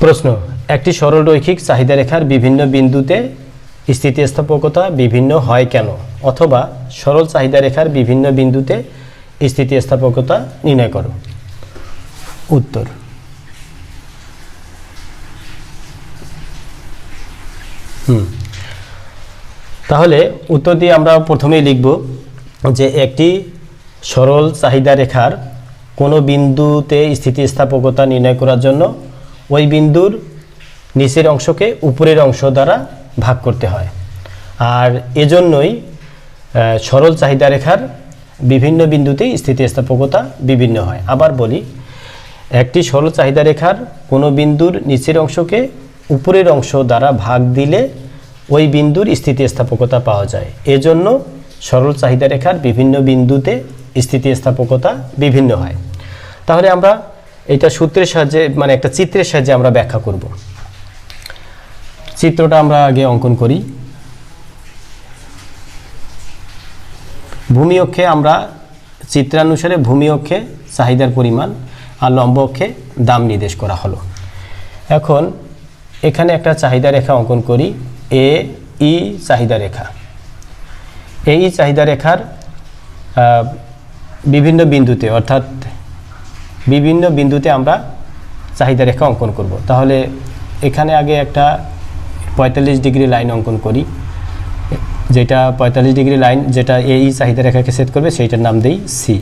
প্রশ্ন, একটি সরল রৈখিক চাহিদা রেখার বিভিন্ন বিন্দুতে স্থিতিস্থাপকতা বিভিন্ন হয় কেন? অথবা সরল চাহিদা রেখার বিভিন্ন বিন্দুতে স্থিতিস্থাপকতা নির্ণয় করো। উত্তর। হুম। তাহলে উত্তর দিয়ে আমরা প্রথমেই লিখব যে একটি সরল চাহিদা রেখার কোনো বিন্দুতে স্থিতিস্থাপকতা নির্ণয় করার জন্য ওই বিন্দুর নিচের অংশকে উপরের অংশ দ্বারা ভাগ করতে হয়। আর এজন্যই সরল চাহিদা রেখার বিভিন্ন বিন্দুতে স্থিতিস্থাপকতা বিভিন্ন হয়। আবার বলি, একটি সরল চাহিদা রেখার কোনো বিন্দুর নিচের অংশকে উপরের অংশ দ্বারা ভাগ দিলে ওই বিন্দুর স্থিতিস্থাপকতা পাওয়া যায়। এজন্য সরল চাহিদা রেখার বিভিন্ন বিন্দুতে স্থিতিস্থাপকতা বিভিন্ন হয়। তাহলে আমরা এটা সূত্রের সাহায্যে মানে একটা চিত্রের সাহায্যে আমরা ব্যাখ্যা করব। চিত্রটা আমরা আগে অঙ্কন করি। ভূমি অক্ষে আমরা চিত্রানুসারে ভূমি অক্ষে চাহিদার পরিমাণ আর লম্ব অক্ষে দাম নির্দেশ করা হলো। এখন এখানে একটা চাহিদা রেখা অঙ্কন করি। এ, ই চাহিদা রেখা। এই চাহিদা রেখার বিভিন্ন বিন্দুতে, অর্থাৎ বিভিন্ন বিন্দুতে আমরা চাহিদা রেখা অঙ্কন করব। তাহলে এখানে আগে একটা পঁয়তাল্লিশ ডিগ্রি লাইন অঙ্কন করি। যেটা পঁয়তাল্লিশ ডিগ্রি লাইন, যেটা এই চাহিদা রেখাকে সেট করবে, সেইটার নাম দেই সি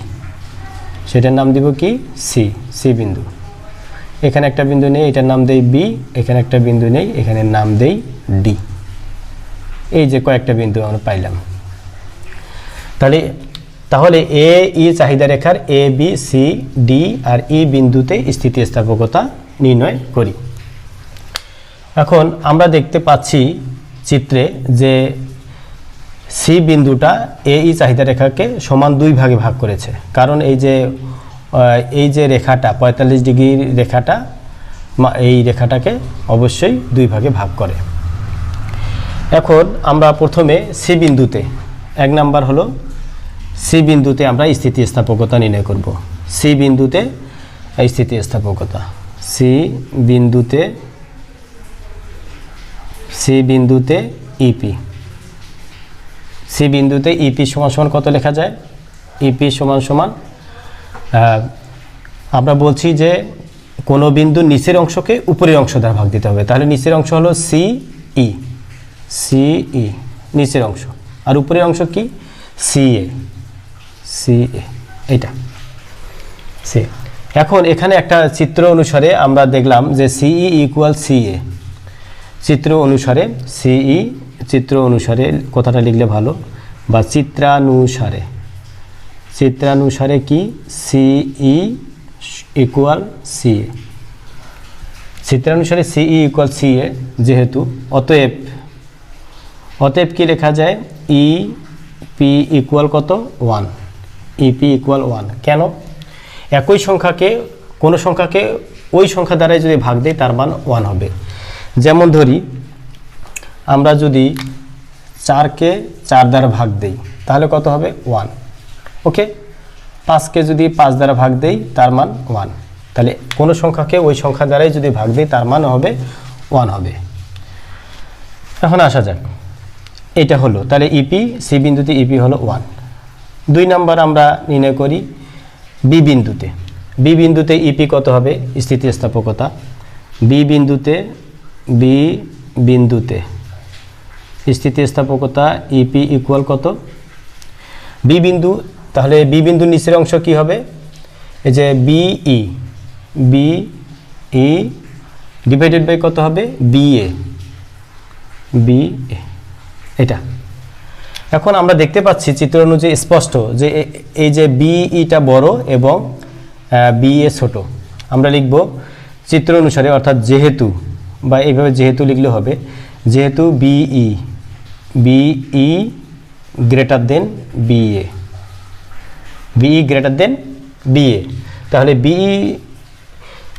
সেটার নাম দিব কি? সি সি বিন্দু। এখানে একটা বিন্দু নেই, এটার নাম দেই বি এখানে একটা বিন্দু নেই, এখানে নাম দেই ডি এই যে কয়েকটা বিন্দু আমরা পাইলাম। তাহলে তাহলে এ ই চাহিদা রেখার এ বি সি ডি আর ই বিন্দুতে স্থিতিস্থাপকতা নির্ণয় করি। এখন আমরা দেখতে পাচ্ছি চিত্রে যে সি বিন্দুটা এ ই চাহিদা রেখাকে সমান দুই ভাগে ভাগ করেছে। কারণ এই যে এই যে রেখাটা, পঁয়তাল্লিশ ডিগ্রির রেখাটা এই রেখাটাকে অবশ্যই দুই ভাগে ভাগ করে। এখন আমরা প্রথমে সি বিন্দুতে, এক নাম্বার হলো সি বিন্দুতে আমরা স্থিতিস্থাপকতা নির্ণয় করব। সি বিন্দুতে স্থিতিস্থাপকতা। সি বিন্দুতে সি বিন্দুতে ইপি সি বিন্দুতে ইপি সমান সমান কত লেখা যায়? ইপি সমান সমান আমরা বলছি যে কোনো বিন্দু নিচের অংশকে উপরের অংশ দ্বারা ভাগ দিতে হবে। তাহলে নিচের অংশ হলো সি ই সি ই নিচের অংশ। আর উপরের অংশ কি? সি এ সি এ এইটা, সি। এখন এখানে একটা চিত্র অনুসারে আমরা দেখলাম যে সিই ইকুয়াল সি এ। চিত্র অনুসারে সিই চিত্র অনুসারে কথাটা লিখলে ভালো। বা চিত্রানুসারে। চিত্রানুসারে কি? সিই ইকুয়াল সি এ। চিত্রানুসারে সিই ইকুয়াল সি এ, যেহেতু, অতএব অতএব কি লেখা যায়? ই পি ইকুয়াল কত? ওয়ান। ইপি ইকুয়াল ওয়ান কেন? একই সংখ্যাকে, কোনো সংখ্যাকে ওই সংখ্যা দ্বারাই যদি ভাগ দেয় তার মান ওয়ান হবে। যেমন ধরি, আমরা যদি চারকে চার দ্বারা ভাগ দেই, তাহলে কত হবে? One okay? পাঁচকে যদি পাঁচ দ্বারা ভাগ দেই, তার মান ওয়ান তাহলে কোনো সংখ্যাকে ওই সংখ্যা দ্বারাই যদি ভাগ দিই, তার মান হবে ওয়ান হবে। এখন আসা যাক। এটা হলো, তাহলে ইপি সি বিন্দুতে ইপি হলো ওয়ান দুই নাম্বার আমরা নির্ণয় করি বি বিন্দুতে। বি বিন্দুতে ইপি কত হবে? স্থিতিস্থাপকতা। বি বিন্দুতে বি বিন্দুতে। স্থিতিস্থাপকতা ইপি ইকুয়াল কত? বি বিন্দু, তাহলে বি বিন্দুর নিচের অংশ কি হবে? এই যে BE B E divided by কত হবে? বি এ বি এটা। এখন আমরা দেখতে পাচ্ছি চিত্র অনুযায়ী স্পষ্ট যে এই যে বিইটা বড় এবং বি এ ছোট। আমরা লিখব চিত্র অনুসারে, অর্থাৎ যেহেতু, বা এইভাবে যেহেতু লিখলে হবে, যেহেতু BE BE greater than B BA BE greater than BA তাহলে বিই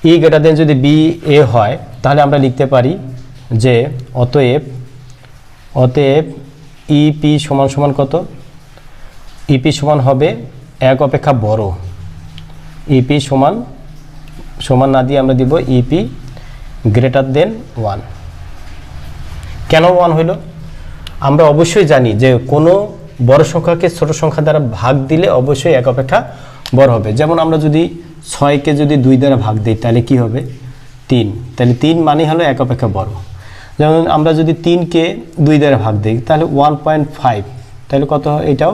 ই গ্রেটার দেন যদি বি এ হয়, তাহলে আমরা লিখতে পারি যে অতএব অতএব ইপি সমান সমান কত? ইপি সমান হবে এক অপেক্ষা বড়। ইপি সমান সমান না দিয়ে আমরা দিব ইপি গ্রেটার দেন ওয়ান কেন ওয়ান হইল? আমরা অবশ্যই জানি যে কোনো বড় সংখ্যাকে ছোট সংখ্যা দ্বারা ভাগ দিলে অবশ্যই এক অপেক্ষা বড় হবে। যেমন আমরা যদি ছয়কে যদি দুই দ্বারা ভাগ দিই, তাহলে কি হবে? তিন। তাহলে তিন মানে হলো এক অপেক্ষা বড়। যেমন আমরা যদি তিনকে দুই দ্বারা ভাগ দিই, তাহলে ওয়ান পয়েন্ট ফাইভ তাহলে কত এটাও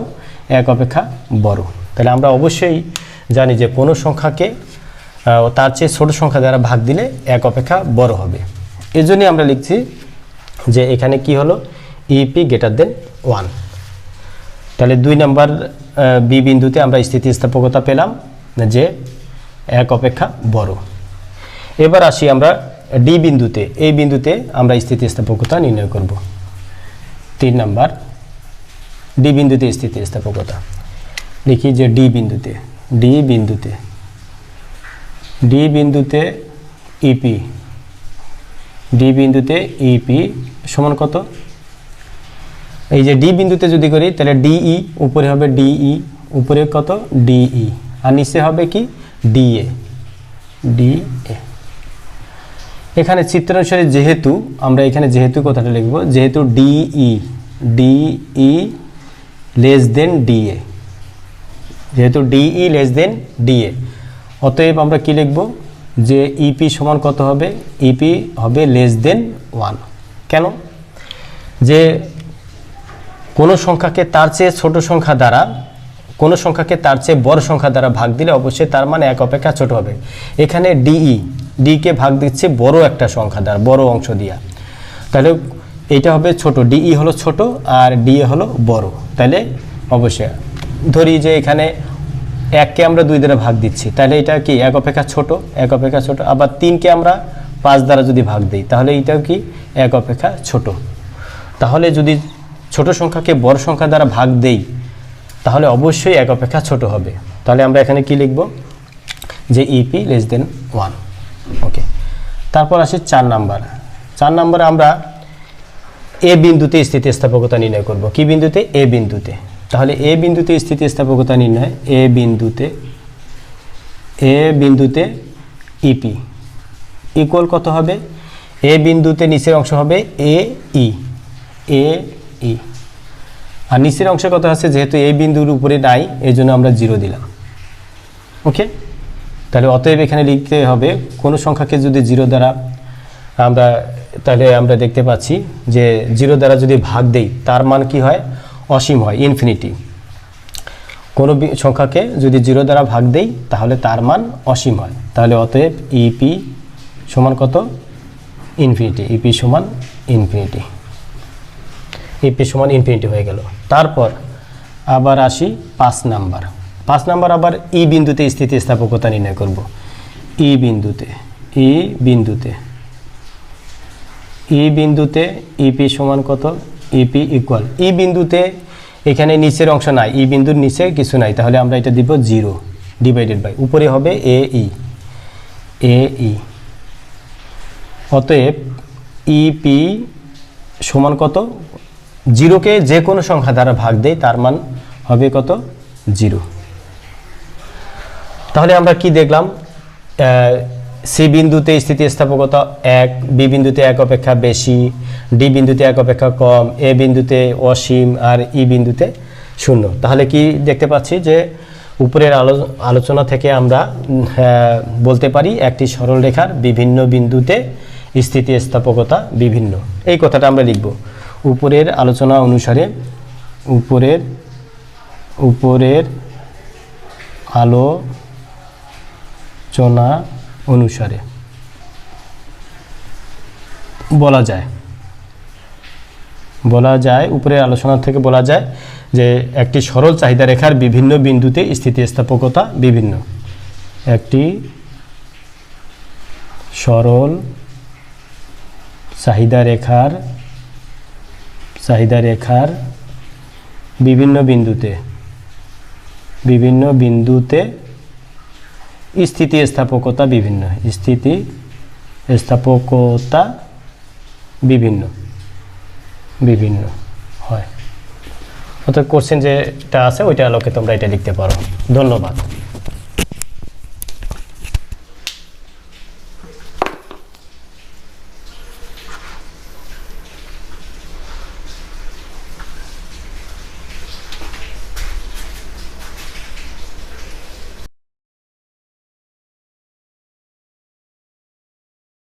এক অপেক্ষা বড়। তাহলে আমরা অবশ্যই জানি যে কোনো সংখ্যাকে তার চেয়ে ছোট সংখ্যা দ্বারা ভাগ দিলে এক অপেক্ষা বড় হবে। এজন্যই আমরা লিখছি যে এখানে কি হলো? ইপি গ্রেটার দেন ওয়ান তাহলে দুই নম্বর বি বিন্দুতে আমরা স্থিতিস্থাপকতা পেলাম যে এক অপেক্ষা বড়। এবার আসি আমরা ডি বিন্দুতে এই বিন্দুতে আমরা স্থিতিস্থাপকতা নির্ণয় করব। তিন নম্বর, ডি বিন্দুতে স্থিতিস্থাপকতা। লিখি যে ডি বিন্দুতে ডি বিন্দুতে ডি বিন্দুতে ইপি, ডি বিন্দুতে ইপি সমান কত? এই যে ডি বিন্দুতে যদি করি, তাহলে ডিই উপরে হবে ডিই উপরে কত? ডিই আর নিচে হবে কি? ডিএ ডিএ এখানে চিত্র অনুসারে যেহেতু, আমরা এখানে যেহেতু কথাটা লিখব, যেহেতু DE DE less than DA যেহেতু ডিই লেস দেন ডিএ অতএব আমরা কি লিখব? যে ইপি সমান কত হবে? ইপি হবে লেস দেন ওয়ান কেন? যে কোনো সংখ্যাকে তার চেয়ে ছোট সংখ্যা দ্বারা, কোনো সংখ্যাকে তার চেয়ে বড় সংখ্যা দ্বারা ভাগ দিলে অবশ্যই তার মানে এক অপেক্ষা ছোট হবে। এখানে ডিই ডিকে ভাগ দিচ্ছে বড় একটা সংখ্যা দ্বারা, বড় অংশ দিয়া। তাহলে এটা হবে ছোট ডিই হলো ছোট আর ডিএ হলো বড়। তাহলে অবশ্যই ধরি যে এখানে এককে আমরা দুই দ্বারা ভাগ দিচ্ছি, তাহলে এটা কি এক অপেক্ষা ছোট, এক অপেক্ষা ছোট, আবার তিনকে আমরা পাঁচ দ্বারা যদি ভাগ দিই, তাহলে এটাও কি এক অপেক্ষা ছোট। তাহলে যদি ছোট সংখ্যাকে বড় সংখ্যা দ্বারা ভাগ দেই, তাহলে অবশ্যই এক অপেক্ষা ছোট হবে। তাহলে আমরা এখানে কি লিখব? যে EP less than one okay তারপর আসি চার নাম্বার। চার নাম্বারে আমরা এ বিন্দুতে স্থিতিস্থাপকতা নির্ণয় করব। কি বিন্দুতে? এ বিন্দুতে। তাহলে এ বিন্দুতে স্থিতিস্থাপকতা নির্ণয়, এ বিন্দুতে এ বিন্দুতে ইপি ইকুয়াল কত হবে? এ বিন্দুতে নিচের অংশ হবে এ ই এ ই আর নিচের অংশে কত আছে? যেহেতু এই বিন্দুর উপরে নাই এই আমরা জিরো দিলাম। ওকে তাহলে অতএব এখানে লিখতে হবে, কোনো সংখ্যাকে যদি জিরো দ্বারা আমরা, তাহলে আমরা দেখতে পাচ্ছি যে জিরো দ্বারা যদি ভাগ দেই, তার মান কি হয়? অসীম হয় ইনফিনিটি কোনো সংখ্যাকে যদি জিরো দ্বারা ভাগ দেই, তাহলে তার মান অসীম হয়। তাহলে অতএব ইপি সমান কত? ইনফিনিটি ইপি সমান ইনফিনিটি ইপি সমান ইনফিনিটি হয়ে গেল। তারপর আবার আসি পাঁচ নাম্বার। পাঁচ নাম্বার আবার ই বিন্দুতে স্থিতিস্থাপকতা নির্ণয় করব। ই বিন্দুতে ই বিন্দুতে। ই বিন্দুতে ইপি সমান কত? ইপি ইকুয়াল ই বিন্দুতে এখানে নিচের অংশ নাই, ই বিন্দুর নিচে কিছু নাই, তাহলে আমরা এটা দিব জিরো ডিভাইডেড বাই উপরে হবে এ ই। এ ই। অতএব ইপি সমান কত? জিরোকে যে কোনো সংখ্যা দ্বারা ভাগ দেয়, তার মান হবে কত? জিরো। তাহলে আমরা কি দেখলাম? সি বিন্দুতে স্থিতিস্থাপকতা এক, বি বিন্দুতে এক অপেক্ষা বেশি, ডি বিন্দুতে এক অপেক্ষা কম, এ বিন্দুতে অসীম আর ই বিন্দুতে শূন্য। তাহলে কি দেখতে পাচ্ছি যে উপরের আলো, আলোচনা থেকে আমরা বলতে পারি একটি সরল রেখার বিভিন্ন বিন্দুতে স্থিতিস্থাপকতা বিভিন্ন। এই কথাটা আমরা লিখব। উপরের আলোচনা অনুসারে উপরের উপরের আলোচনা অনুসারে। বলা যায়। বলা যায়, উপরের আলোচনা থেকে বলা যায় যে একটি সরল চাহিদা রেখার বিভিন্ন বিন্দুতে স্থিতিস্থাপকতা বিভিন্ন। একটি সরল চাহিদা রেখার চাহিদা রেখার বিভিন্ন বিন্দুতে বিভিন্ন বিন্দুতে স্থিতি স্থাপকতা বিভিন্ন। স্থিতি স্থাপকতা বিভিন্ন। বিভিন্ন, হয়। অর্থাৎ কোশ্চেন যেটা আছে, ওইটা আলোকে তোমরা এটা লিখতে পারো। ধন্যবাদ।